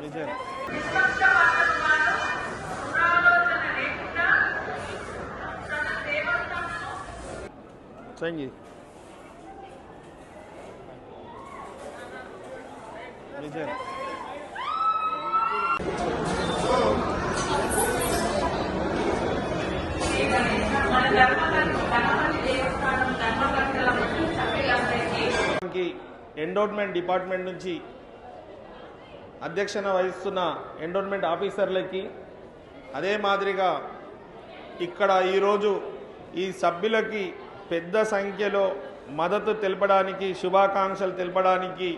నిజం సంగీ నిజం కి ఎండోర్మెంట్ డిపార్ట్మెంట్ నుంచి అధ్యక్షన వహిస్తున్న ఎండోన్మెంట్ ఆఫీసర్లకి అదే మాదిరిగా ఇక్కడ ఈరోజు ఈ సభ్యులకి పెద్ద సంఖ్యలో మద్దతు తెలపడానికి శుభాకాంక్షలు తెలపడానికి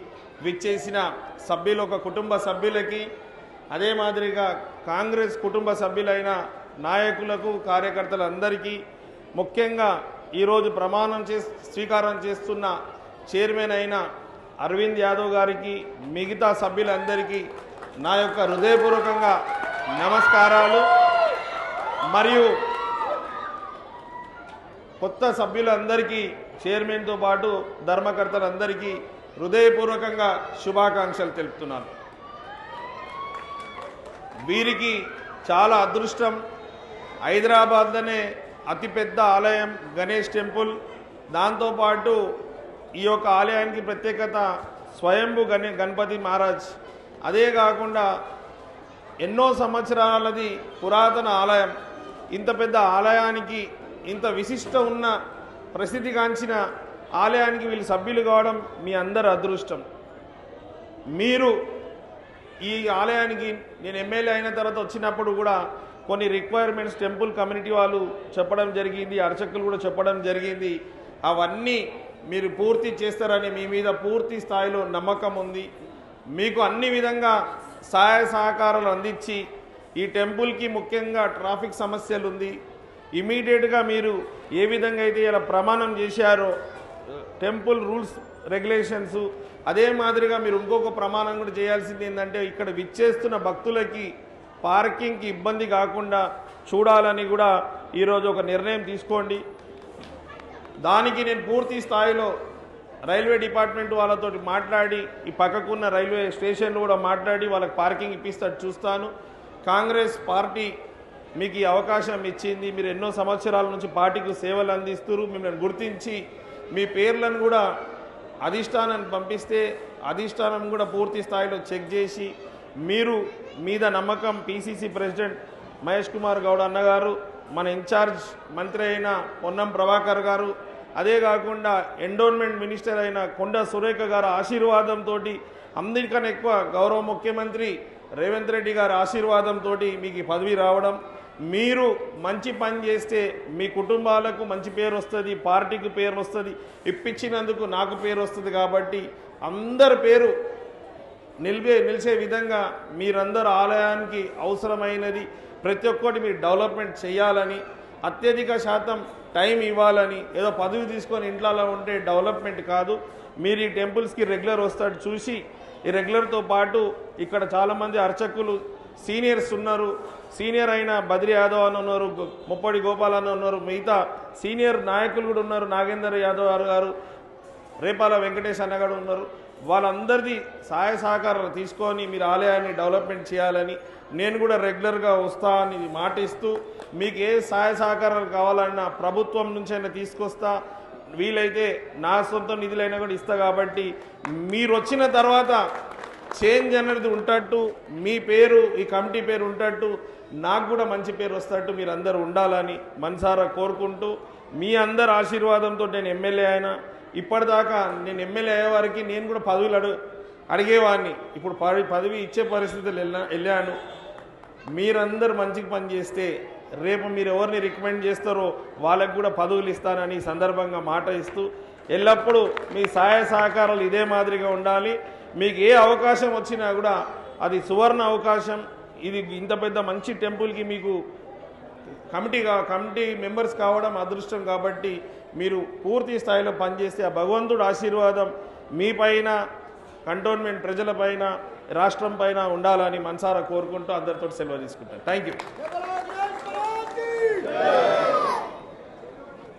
విచ్చేసిన సభ్యులు ఒక కుటుంబ సభ్యులకి అదే మాదిరిగా కాంగ్రెస్ కుటుంబ సభ్యులైన నాయకులకు కార్యకర్తలందరికీ ముఖ్యంగా ఈరోజు ప్రమాణం చే స్వీకారం చేస్తున్న చైర్మన్ అయిన అరవింద్ యాదవ్ గారికి మిగతా సభ్యులందరికీ నా యొక్క హృదయపూర్వకంగా నమస్కారాలు. మరియు కొత్త సభ్యులందరికీ చైర్మన్తో పాటు ధర్మకర్తలందరికీ హృదయపూర్వకంగా శుభాకాంక్షలు తెలుపుతున్నాను. వీరికి చాలా అదృష్టం. హైదరాబాద్లోనే అతిపెద్ద ఆలయం గణేష్ టెంపుల్. దాంతోపాటు ఈ యొక్క ఆలయానికి ప్రత్యేకత స్వయంభు గణ గణపతి మహారాజ్. అదే కాకుండా ఎన్నో సంవత్సరాలది పురాతన ఆలయం. ఇంత పెద్ద ఆలయానికి ఇంత విశిష్ట ఉన్న ప్రసిద్ధిగాంచిన ఆలయానికి వీళ్ళు సభ్యులు కావడం మీ అందరి అదృష్టం. మీరు ఈ ఆలయానికి నేను ఎమ్మెల్యే అయిన తర్వాత వచ్చినప్పుడు కూడా కొన్ని రిక్వైర్మెంట్స్ టెంపుల్ కమ్యూనిటీ వాళ్ళు చెప్పడం జరిగింది అర్చకులు కూడా చెప్పడం జరిగింది. అవన్నీ మీరు పూర్తి చేస్తారని మీ మీద పూర్తి స్థాయిలో నమ్మకం ఉంది. మీకు అన్ని విధంగా సహాయ సహకారాలు అందించి ఈ టెంపుల్కి ముఖ్యంగా ట్రాఫిక్ సమస్యలు ఉంది ఇమీడియట్గా మీరు ఏ విధంగా అయితే ఇలా ప్రమాణం చేశారో టెంపుల్ రూల్స్ రెగ్యులేషన్స్ అదే మాదిరిగా మీరు ఇంకొక ప్రమాణం కూడా చేయాల్సింది ఏంటంటే ఇక్కడ విచ్చేస్తున్న భక్తులకి పార్కింగ్కి ఇబ్బంది కాకుండా చూడాలని కూడా ఈరోజు ఒక నిర్ణయం తీసుకోండి. దానికి నేను పూర్తి స్థాయిలో రైల్వే డిపార్ట్మెంట్ వాళ్ళతో మాట్లాడి ఈ పక్కకున్న రైల్వే స్టేషన్లు కూడా మాట్లాడి వాళ్ళకి పార్కింగ్ ఇప్పిస్తాడు చూస్తాను. కాంగ్రెస్ పార్టీ మీకు ఈ అవకాశం ఇచ్చింది. మీరు ఎన్నో సంవత్సరాల నుంచి పార్టీకి సేవలు అందిస్తున్నారు. మిమ్మల్ని గుర్తించి మీ పేర్లను కూడా అధిష్టానాన్ని పంపిస్తే అధిష్టానం కూడా పూర్తి స్థాయిలో చెక్ చేసి మీరు మీద నమ్మకం పీసీసీ ప్రెసిడెంట్ మహేష్ కుమార్ గౌడ్ అన్నగారు మన ఇన్ఛార్జ్ మంత్రి అయిన పొన్నం ప్రభాకర్ గారు అదే కాకుండా ఎండోన్మెంట్ మినిస్టర్ అయిన కొండ సురేఖ గారి ఆశీర్వాదంతో అందరికన్నా ఎక్కువ గౌరవ ముఖ్యమంత్రి రేవంత్ రెడ్డి గారి ఆశీర్వాదంతో మీకు ఈ పదవి రావడం. మీరు మంచి పని చేస్తే మీ కుటుంబాలకు మంచి పేరు వస్తుంది పార్టీకి పేరు వస్తుంది ఇప్పించినందుకు నాకు పేరు వస్తుంది కాబట్టి అందరి పేరు నిలిపే నిలిచే విధంగా మీరందరూ ఆలయానికి అవసరమైనది. ప్రతి ఒక్కటి మీరు డెవలప్మెంట్ చేయాలని అత్యధిక శాతం టైం ఇవ్వాలని ఏదో పదవి తీసుకొని ఇంట్లో ఉంటే డెవలప్మెంట్ కాదు. మీరు ఈ టెంపుల్స్కి రెగ్యులర్ వస్తాడు చూసి ఈ రెగ్యులర్తో పాటు ఇక్కడ చాలామంది అర్చకులు సీనియర్స్ ఉన్నారు. సీనియర్ అయిన బద్రి యాదవ్ అని ఉన్నారు ముప్పడి గోపాల్ అని ఉన్నారు మిగతా సీనియర్ నాయకులు కూడా ఉన్నారు. నాగేందర్ యాదవ్ గారు గారు రేపాల వెంకటేష్ అన్న ఉన్నారు. వాళ్ళందరిది సహాయ సహకారాలు తీసుకొని మీరు ఆలయాన్ని డెవలప్మెంట్ చేయాలని నేను కూడా రెగ్యులర్గా వస్తా అని మాటిస్తూ మీకు ఏ సహాయ సహకారాలు కావాలన్నా ప్రభుత్వం నుంచైనా తీసుకొస్తా. వీలైతే నా సొంత నిధులైనా కూడా ఇస్తా కాబట్టి మీరు వచ్చిన తర్వాత చేంజ్ అనేది ఉంటట్టు మీ పేరు ఈ కమిటీ పేరు ఉంటట్టు నాకు కూడా మంచి పేరు వస్తట్టు మీరు అందరూ ఉండాలని మనసారా కోరుకుంటూ మీ అందరి ఆశీర్వాదంతో నేను ఎమ్మెల్యే అయినా ఇప్పటిదాకా నేను ఎమ్మెల్యే అయ్యేవారికి నేను కూడా పదవులు అడుగు అడిగేవాడిని. ఇప్పుడు పదవి పదవి ఇచ్చే పరిస్థితులు వెళ్ళా వెళ్ళాను. మీరందరూ మంచిగా పని చేస్తే రేపు మీరు ఎవరిని రికమెండ్ చేస్తారో వాళ్ళకు కూడా పదవులు ఇస్తానని సందర్భంగా మాట ఇస్తూ ఎల్లప్పుడూ మీ సహాయ సహకారాలు ఇదే మాదిరిగా ఉండాలి. మీకు ఏ అవకాశం వచ్చినా కూడా అది సువర్ణ అవకాశం. ఇది ఇంత పెద్ద మంచి టెంపుల్కి మీకు కమిటీ కా- కమిటీ మెంబర్స్ కావడం అదృష్టం కాబట్టి మీరు పూర్తి స్థాయిలో పనిచేస్తే ఆ భగవంతుడు ఆశీర్వాదం మీ పైన కంటోన్మెంట్ ప్రజలపైన రాష్ట్రం పైన ఉండాలని మనసారా కోరుకుంటూ అందరితో సెలవు తీసుకుంటాను. Thank you